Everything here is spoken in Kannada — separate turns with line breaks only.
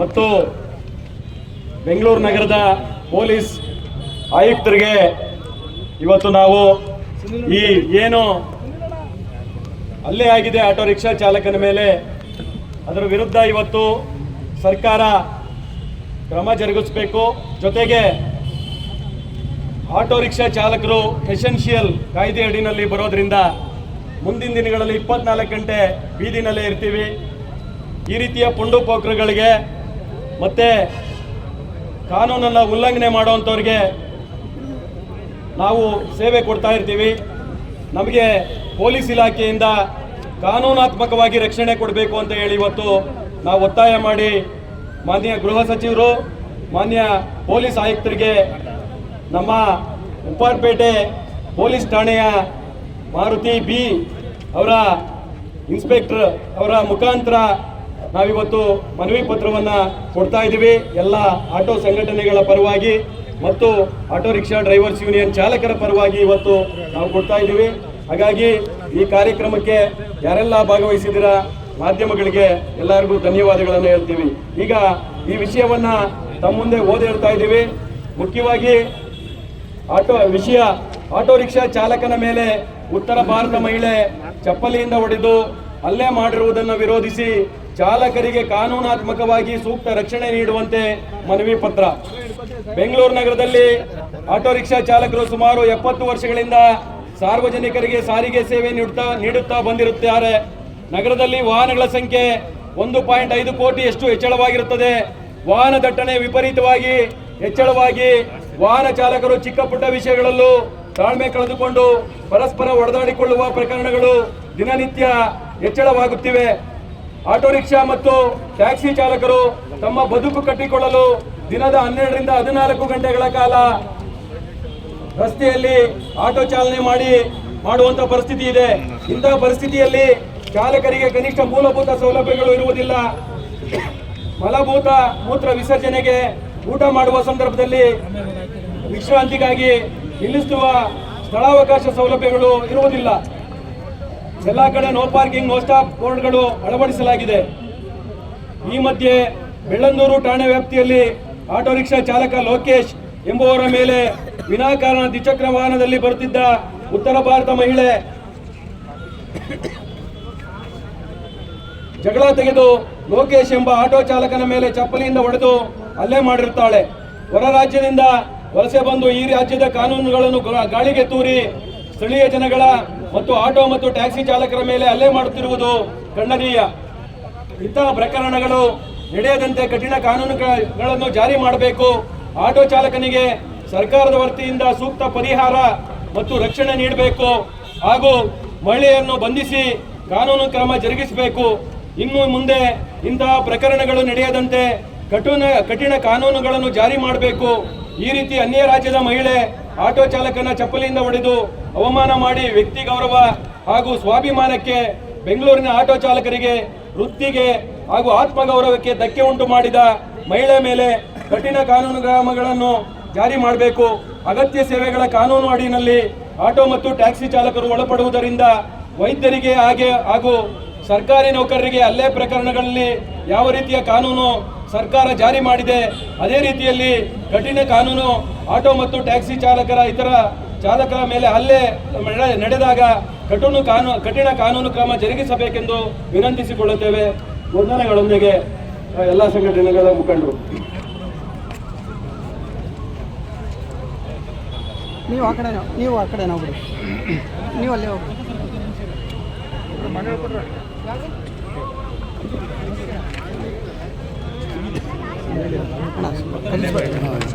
ಮತ್ತು ಬೆಂಗಳೂರು ನಗರದ ಪೊಲೀಸ್ ಆಯುಕ್ತರಿಗೆ ಇವತ್ತು ನಾವು ಈ ಏನು ಅಲ್ಲೇ ಆಗಿದೆ ಆಟೋ ರಿಕ್ಷಾ ಚಾಲಕನ ಮೇಲೆ, ಅದರ ವಿರುದ್ಧ ಇವತ್ತು ಸರ್ಕಾರ ಕ್ರಮ ಜರುಗಿಸಬೇಕು. ಜೊತೆಗೆ ಆಟೋ ರಿಕ್ಷಾ ಚಾಲಕರು ಎಸೆನ್ಷಿಯಲ್ ಕಾಯ್ದೆ ಅಡಿನಲ್ಲಿ ಬರೋದ್ರಿಂದ ಮುಂದಿನ ದಿನಗಳಲ್ಲಿ ಇಪ್ಪತ್ನಾಲ್ಕು ಗಂಟೆ ಬೀದಿನಲ್ಲೇ ಇರ್ತೀವಿ. ಈ ರೀತಿಯ ಪುಂಡು ಪೋಖ್ರಗಳಿಗೆ ಮತ್ತು ಕಾನೂನನ್ನು ಉಲ್ಲಂಘನೆ ಮಾಡುವಂಥವ್ರಿಗೆ ನಾವು ಸೇವೆ ಕೊಡ್ತಾ ಇರ್ತೀವಿ. ನಮಗೆ ಪೊಲೀಸ್ ಇಲಾಖೆಯಿಂದ ಕಾನೂನಾತ್ಮಕವಾಗಿ ರಕ್ಷಣೆ ಕೊಡಬೇಕು ಅಂತ ಹೇಳಿ ಇವತ್ತು ನಾವು ಒತ್ತಾಯ ಮಾಡಿ ಮಾನ್ಯ ಗೃಹ ಸಚಿವರು, ಮಾನ್ಯ ಪೊಲೀಸ್ ಆಯುಕ್ತರಿಗೆ ನಮ್ಮ ಉಪ್ಪಾರಪೇಟೆ ಪೊಲೀಸ್ ಠಾಣೆಯ ಮಾರುತಿ ಬಿ ಅವರ ಇನ್ಸ್ಪೆಕ್ಟರ್ ಅವರ ಮುಖಾಂತರ ನಾವಿವತ್ತು ಮನವಿ ಪತ್ರವನ್ನು ಕೊಡ್ತಾ ಇದ್ದೀವಿ. ಎಲ್ಲ ಆಟೋ ಸಂಘಟನೆಗಳ ಪರವಾಗಿ ಮತ್ತು ಆಟೋ ರಿಕ್ಷಾ ಡ್ರೈವರ್ಸ್ ಯೂನಿಯನ್ ಚಾಲಕರ ಪರವಾಗಿ ಇವತ್ತು ನಾವು ಕೊಡ್ತಾ ಇದ್ದೀವಿ. ಹಾಗಾಗಿ ಈ ಕಾರ್ಯಕ್ರಮಕ್ಕೆ ಯಾರೆಲ್ಲ ಭಾಗವಹಿಸಿದಿರ ಮಾಧ್ಯಮಗಳಿಗೆ ಎಲ್ಲರಿಗೂ ಧನ್ಯವಾದಗಳನ್ನು ಹೇಳ್ತೀವಿ. ಈಗ ಈ ವಿಷಯವನ್ನ ತಮ್ಮ ಮುಂದೆ ಓದಿ ಹೇಳ್ತಾ ಇದ್ದೀವಿ. ಮುಖ್ಯವಾಗಿ ಆಟೋ ವಿಷಯ, ಆಟೋ ರಿಕ್ಷಾ ಚಾಲಕನ ಮೇಲೆ ಉತ್ತರ ಭಾರತ ಮಹಿಳೆ ಚಪ್ಪಲಿಯಿಂದ ಹೊಡೆದು ಹಲ್ಲೆ ಮಾಡಿರುವುದನ್ನು ವಿರೋಧಿಸಿ ಚಾಲಕರಿಗೆ ಕಾನೂನಾತ್ಮಕವಾಗಿ ಸೂಕ್ತ ರಕ್ಷಣೆ ನೀಡುವಂತೆ ಮನವಿ ಪತ್ರ. ಬೆಂಗಳೂರು ನಗರದಲ್ಲಿ ಆಟೋ ರಿಕ್ಷಾ ಚಾಲಕರು ಸುಮಾರು ಎಪ್ಪತ್ತು ವರ್ಷಗಳಿಂದ ಸಾರ್ವಜನಿಕರಿಗೆ ಸಾರಿಗೆ ಸೇವೆ ನೀಡುತ್ತಾ ನೀಡುತ್ತಾ ಬಂದಿರುತ್ತಾರೆ. ನಗರದಲ್ಲಿ ವಾಹನಗಳ ಸಂಖ್ಯೆ ಒಂದು ಪಾಯಿಂಟ್ ಐದು ಕೋಟಿಯಷ್ಟು ಹೆಚ್ಚಳವಾಗಿರುತ್ತದೆ. ವಾಹನ ದಟ್ಟಣೆ ವಿಪರೀತವಾಗಿ ಹೆಚ್ಚಳವಾಗಿ ವಾಹನ ಚಾಲಕರು ಚಿಕ್ಕ ಪುಟ್ಟ ವಿಷಯಗಳಲ್ಲೂ ತಾಳ್ಮೆ ಕಳೆದುಕೊಂಡು ಪರಸ್ಪರ ಒಡೆದಾಡಿಕೊಳ್ಳುವ ಪ್ರಕರಣಗಳು ದಿನನಿತ್ಯ ಹೆಚ್ಚಳವಾಗುತ್ತಿವೆ. ಆಟೋ ರಿಕ್ಷಾ ಮತ್ತು ಟ್ಯಾಕ್ಸಿ ಚಾಲಕರು ತಮ್ಮ ಬದುಕು ಕಟ್ಟಿಕೊಳ್ಳಲು ದಿನದ ಹನ್ನೆರಡರಿಂದ ಹದಿನಾಲ್ಕು ಗಂಟೆಗಳ ಕಾಲ ರಸ್ತೆಯಲ್ಲಿ ಆಟೋ ಚಾಲನೆ ಮಾಡಿ ಮಾಡುವಂತ ಪರಿಸ್ಥಿತಿ ಇದೆ. ಇಂತಹ ಪರಿಸ್ಥಿತಿಯಲ್ಲಿ ಚಾಲಕರಿಗೆ ಕನಿಷ್ಠ ಮೂಲಭೂತ ಸೌಲಭ್ಯಗಳು ಇರುವುದಿಲ್ಲ. ಮಲಭೂತ ಮೂತ್ರ ವಿಸರ್ಜನೆಗೆ ಊಟ ಮಾಡುವ ಸಂದರ್ಭದಲ್ಲಿ ವಿಶ್ರಾಂತಿಗಾಗಿ ನಿಲ್ಲಿಸುವ ಸ್ಥಳಾವಕಾಶ ಸೌಲಭ್ಯಗಳು ಇರುವುದಿಲ್ಲ. ಎಲ್ಲ ಕಡೆ ನೋ ಪಾರ್ಕಿಂಗ್ ನೋ ಸ್ಟಾಪ್ ಬೋರ್ಡ್ಗಳು ಅಳವಡಿಸಲಾಗಿದೆ. ಈ ಮಧ್ಯೆ ಬೆಳ್ಳಂದೂರು ಠಾಣೆ ವ್ಯಾಪ್ತಿಯಲ್ಲಿ ಆಟೋ ರಿಕ್ಷಾ ಚಾಲಕ ಲೋಕೇಶ್ ಎಂಬುವರ ಮೇಲೆ ವಿನಾಕಾರಣ ದ್ವಿಚಕ್ರ ವಾಹನದಲ್ಲಿ ಬರುತ್ತಿದ್ದ ಉತ್ತರ ಭಾರತ ಮಹಿಳೆ ಜಗಳ ತೆಗೆದು ಲೋಕೇಶ್ ಎಂಬ ಆಟೋ ಚಾಲಕನ ಮೇಲೆ ಚಪ್ಪಲಿಯಿಂದ ಹೊಡೆದು ಹಲ್ಲೆ ಮಾಡಿರುತ್ತಾಳೆ. ಹೊರ ರಾಜ್ಯದಿಂದ ವಲಸೆ ಬಂದು ಈ ರಾಜ್ಯದ ಕಾನೂನುಗಳನ್ನು ಗಾಳಿಗೆ ತೂರಿ ಸ್ಥಳೀಯ ಜನಗಳ ಮತ್ತು ಆಟೋ ಮತ್ತು ಟ್ಯಾಕ್ಸಿ ಚಾಲಕರ ಮೇಲೆ ಹಲ್ಲೆ ಮಾಡುತ್ತಿರುವುದು ಖಂಡನೀಯ. ಇಂತಹ ಪ್ರಕರಣಗಳು ನಡೆಯದಂತೆ ಕಠಿಣ ಕಾನೂನುಗಳನ್ನು ಜಾರಿ ಮಾಡಬೇಕು. ಆಟೋ ಚಾಲಕನಿಗೆ ಸರ್ಕಾರದ ವತಿಯಿಂದ ಸೂಕ್ತ ಪರಿಹಾರ ಮತ್ತು ರಕ್ಷಣೆ ನೀಡಬೇಕು. ಹಾಗೂ ಮಹಿಳೆಯನ್ನು ಬಂಧಿಸಿ ಕಾನೂನು ಕ್ರಮ ಜರುಗಿಸಬೇಕು. ಇನ್ನು ಮುಂದೆ ಇಂತಹ ಪ್ರಕರಣಗಳು ನಡೆಯದಂತೆ ಕಠಿಣ ಕಠಿಣ ಕಾನೂನುಗಳನ್ನು ಜಾರಿ ಮಾಡಬೇಕು. ಈ ರೀತಿ ಅನ್ಯ ರಾಜ್ಯದ ಮಹಿಳೆ ಆಟೋ ಚಾಲಕನ ಚಪ್ಪಲಿಯಿಂದ ಹೊಡೆದು ಅವಮಾನ ಮಾಡಿ ವ್ಯಕ್ತಿ ಗೌರವ ಹಾಗೂ ಸ್ವಾಭಿಮಾನಕ್ಕೆ ಬೆಂಗಳೂರಿನ ಆಟೋ ಚಾಲಕರಿಗೆ, ವೃತ್ತಿಗೆ ಹಾಗೂ ಆತ್ಮಗೌರವಕ್ಕೆ ಧಕ್ಕೆ ಉಂಟು ಮಾಡಿದ ಮಹಿಳೆ ಮೇಲೆ ಕಠಿಣ ಕಾನೂನು ಕ್ರಮಗಳನ್ನು ಜಾರಿ ಮಾಡಬೇಕು. ಅಗತ್ಯ ಸೇವೆಗಳ ಕಾನೂನು ಅಡಿಯಲ್ಲಿ ಆಟೋ ಮತ್ತು ಟ್ಯಾಕ್ಸಿ ಚಾಲಕರು ಒಳಪಡುವುದರಿಂದ ವೈದ್ಯರಿಗೆ ಹಾಗೆ ಹಾಗೂ ಸರ್ಕಾರಿ ನೌಕರರಿಗೆ ಅಲ್ಲೇ ಪ್ರಕರಣಗಳಲ್ಲಿ ಯಾವ ರೀತಿಯ ಕಾನೂನು ಸರ್ಕಾರ ಜಾರಿ ಮಾಡಿದೆ. ಅದೇ ರೀತಿಯಲ್ಲಿ ಕಠಿಣ ಕಾನೂನು ಆಟೋ ಮತ್ತು ಟ್ಯಾಕ್ಸಿ ಚಾಲಕರ ಇತರ ಚಾಲಕರ ಮೇಲೆ ಹಲ್ಲೆ ನಡೆದಾಗ ಕಠಿಣ ಕಾನೂನು ಕಠಿಣ ಕಾನೂನು ಕ್ರಮ ಜರುಗಿಸಬೇಕೆಂದು ವಿನಂತಿಸಿಕೊಳ್ಳುತ್ತೇವೆ. ವಂದನೆಗಳೊಂದಿಗೆ ಎಲ್ಲ ಸಂಘಟನೆಗಳ ಮುಖಂಡರು.
ನೀವು ಆ ಕಡೆ ನೀವು ಆ ಕಡೆ ನಾವು ನೀವು ಅಲ್ಲೇ ಅಣ್ಣ, కలిసి